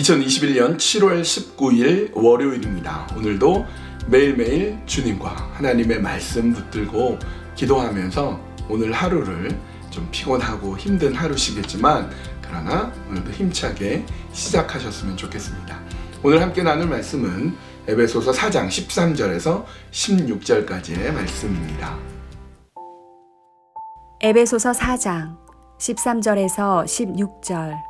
2021년 7월 19일 월요일입니다. 오늘도 매일매일 주님과 하나님의 말씀 붙들고 기도하면서 오늘 하루를 좀 피곤하고 힘든 하루시겠지만 그러나 오늘도 힘차게 시작하셨으면 좋겠습니다. 오늘 함께 나눌 말씀은 에베소서 4장 13절에서 16절까지의 말씀입니다. 에베소서 4장 13절에서 16절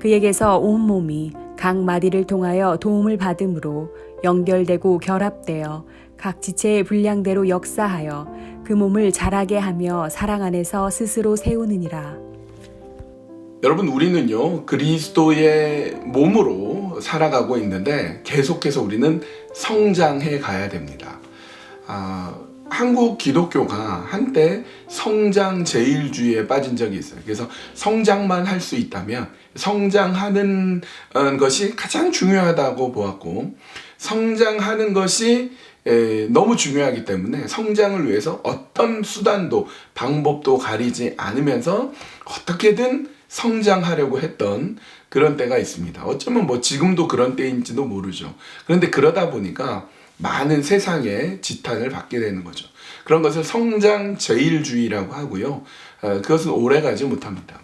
그에게서 온 몸이 각 마디를 통하여 도움을 받음으로 연결되고 결합되어 각 지체의 분량대로 역사하여 그 몸을 자라게 하며 사랑 안에서 스스로 세우느니라 여러분 우리는요 그리스도의 몸으로 살아가고 있는데 계속해서 우리는 성장해 가야 됩니다. 아, 한국 기독교가 한때 성장 제일주의에 빠진 적이 있어요. 그래서 성장만 할 수 있다면 성장하는 어, 것이 가장 중요하다고 보았고 성장하는 것이 에, 너무 중요하기 때문에 성장을 위해서 어떤 수단도 방법도 가리지 않으면서 어떻게든 성장하려고 했던 그런 때가 있습니다. 어쩌면 뭐 지금도 그런 때인지도 모르죠. 그런데 그러다 보니까 많은 세상의 지탄을 받게 되는 거죠. 그런 것을 성장 제일주의라고 하고요. 어, 그것은 오래 가지 못합니다.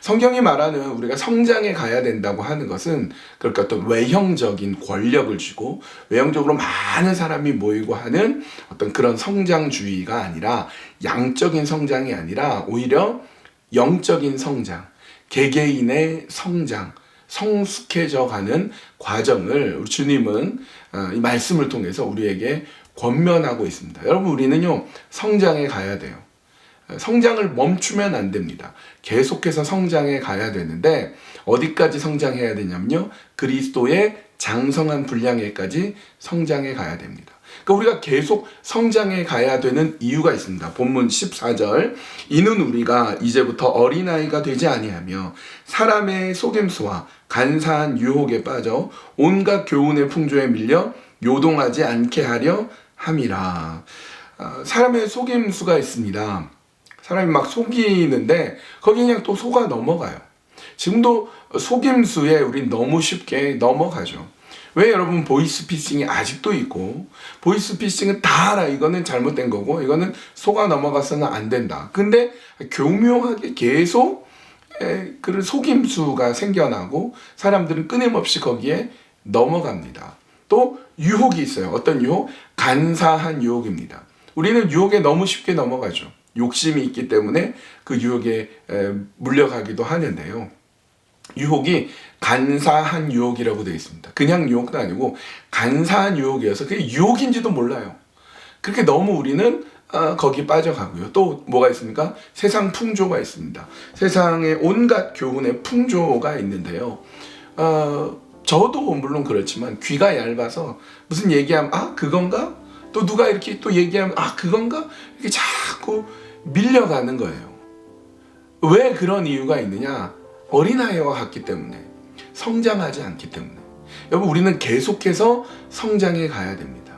성경이 말하는 우리가 성장해 가야 된다고 하는 것은 그러니까 어떤 외형적인 권력을 주고 외형적으로 많은 사람이 모이고 하는 어떤 그런 성장주의가 아니라 양적인 성장이 아니라 오히려 영적인 성장, 개개인의 성장, 성숙해져 가는 과정을 우리 주님은 어, 이 말씀을 통해서 우리에게 권면하고 있습니다. 여러분 우리는요 성장해 가야 돼요. 성장을 멈추면 안 됩니다. 계속해서 성장해 가야 되는데 어디까지 성장해야 되냐면요 그리스도의 장성한 분량에까지 성장해 가야 됩니다. 그러니까 우리가 계속 성장해 가야 되는 이유가 있습니다. 본문 14절 이는 우리가 이제부터 어린아이가 되지 아니하며 사람의 속임수와 간사한 유혹에 빠져 온갖 교훈의 풍조에 밀려 요동하지 않게 하려 함이라. 아, 사람의 속임수가 있습니다. 사람이 막 속이는데 거기 그냥 또 속아 넘어가요. 지금도 속임수에 우리 너무 쉽게 넘어가죠. 왜 여러분 보이스피싱이 아직도 있고 보이스피싱은 다 알아 이거는 잘못된 거고 이거는 속아 넘어가서는 안 된다. 근데 교묘하게 계속 에, 그런 속임수가 생겨나고 사람들은 끊임없이 거기에 넘어갑니다. 또 유혹이 있어요. 어떤 유혹? 간사한 유혹입니다. 우리는 유혹에 너무 쉽게 넘어가죠. 욕심이 있기 때문에 그 유혹에 에, 물려가기도 하는데요. 유혹이 간사한 유혹이라고 되어 있습니다. 그냥 유혹도 아니고 간사한 유혹이어서 그게 유혹인지도 몰라요. 그렇게 너무 우리는 어, 거기 빠져가고요. 또 뭐가 있습니까? 세상 풍조가 있습니다. 세상에 온갖 교훈의 풍조가 있는데요. 어, 저도 물론 그렇지만 귀가 얇아서 무슨 얘기하면 아 그건가? 또 누가 이렇게 또 얘기하면 아 그건가? 이렇게 자꾸 밀려가는 거예요. 왜 그런 이유가 있느냐? 어린아이와 같기 때문에 성장하지 않기 때문에 여러분 우리는 계속해서 성장해 가야 됩니다.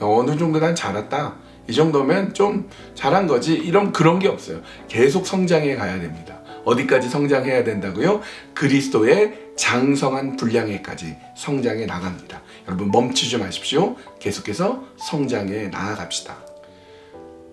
어느 정도 난 자랐다. 이 정도면 좀 잘한 거지. 이런 그런 게 없어요. 계속 성장해 가야 됩니다. 어디까지 성장해야 된다고요? 그리스도의 장성한 분량에까지 성장해 나갑니다. 여러분 멈추지 마십시오. 계속해서 성장해 나아갑시다.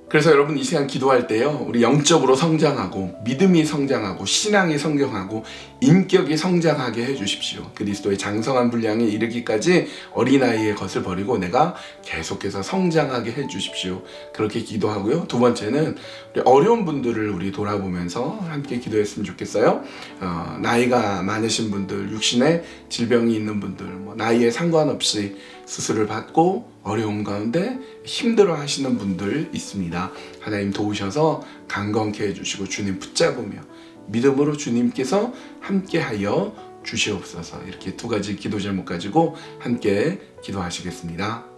그래서 여러분 이 시간 기도할 때요, 우리 영적으로 성장하고, 믿음이 성장하고, 신앙이 성장하고, 인격이 성장하게 해 주십시오. 그리스도의 장성한 분량에 이르기까지 어린아이의 것을 버리고 내가 계속해서 성장하게 해 주십시오. 그렇게 기도하고요. 두 번째는 우리 어려운 분들을 우리 돌아보면서 함께 기도했으면 좋겠어요. 어, 나이가 많으신 분들, 육신에 질병이 있는 분들, 뭐 나이에 상관없이 수술을 받고 어려움 가운데 힘들어 하시는 분들 있습니다. 하나님 도우셔서 강건케 해주시고 주님 붙잡으며 믿음으로 주님께서 함께하여 주시옵소서. 이렇게 두 가지 기도 제목 가지고 함께 기도하시겠습니다.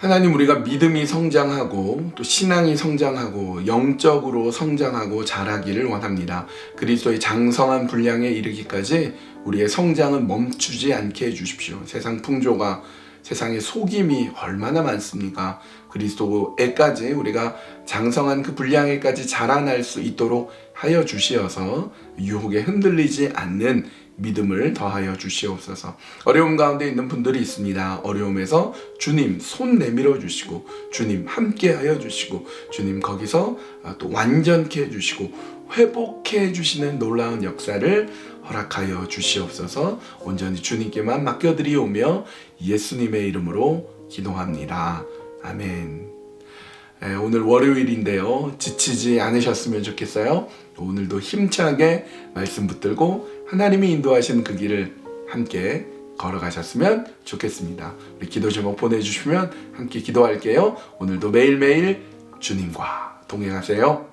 하나님 우리가 믿음이 성장하고 또 신앙이 성장하고 영적으로 성장하고 자라기를 원합니다. 그리스도의 장성한 분량에 이르기까지 우리의 성장은 멈추지 않게 해 주십시오. 세상 풍조가 세상의 속임이 얼마나 많습니까? 그리스도에까지 우리가 장성한 그 분량에까지 자라날 수 있도록 하여 주시어서 유혹에 흔들리지 않는 믿음을 더하여 주시옵소서. 어려움 가운데 있는 분들이 있습니다. 어려움에서 주님 손 내밀어 주시고 주님 함께 하여 주시고 주님 거기서 아, 또 완전케 해 주시고 회복해 해 주시는 놀라운 역사를 허락하여 주시옵소서. 온전히 주님께만 맡겨 드리오며 예수님의 이름으로 기도합니다. 아멘. 예, 오늘 월요일인데요. 지치지 않으셨으면 좋겠어요. 오늘도 힘차게 말씀 붙들고 하나님이 인도하시는 그 길을 함께 걸어가셨으면 좋겠습니다. 우리 기도 제목 보내주시면 함께 기도할게요. 오늘도 매일매일 주님과 동행하세요.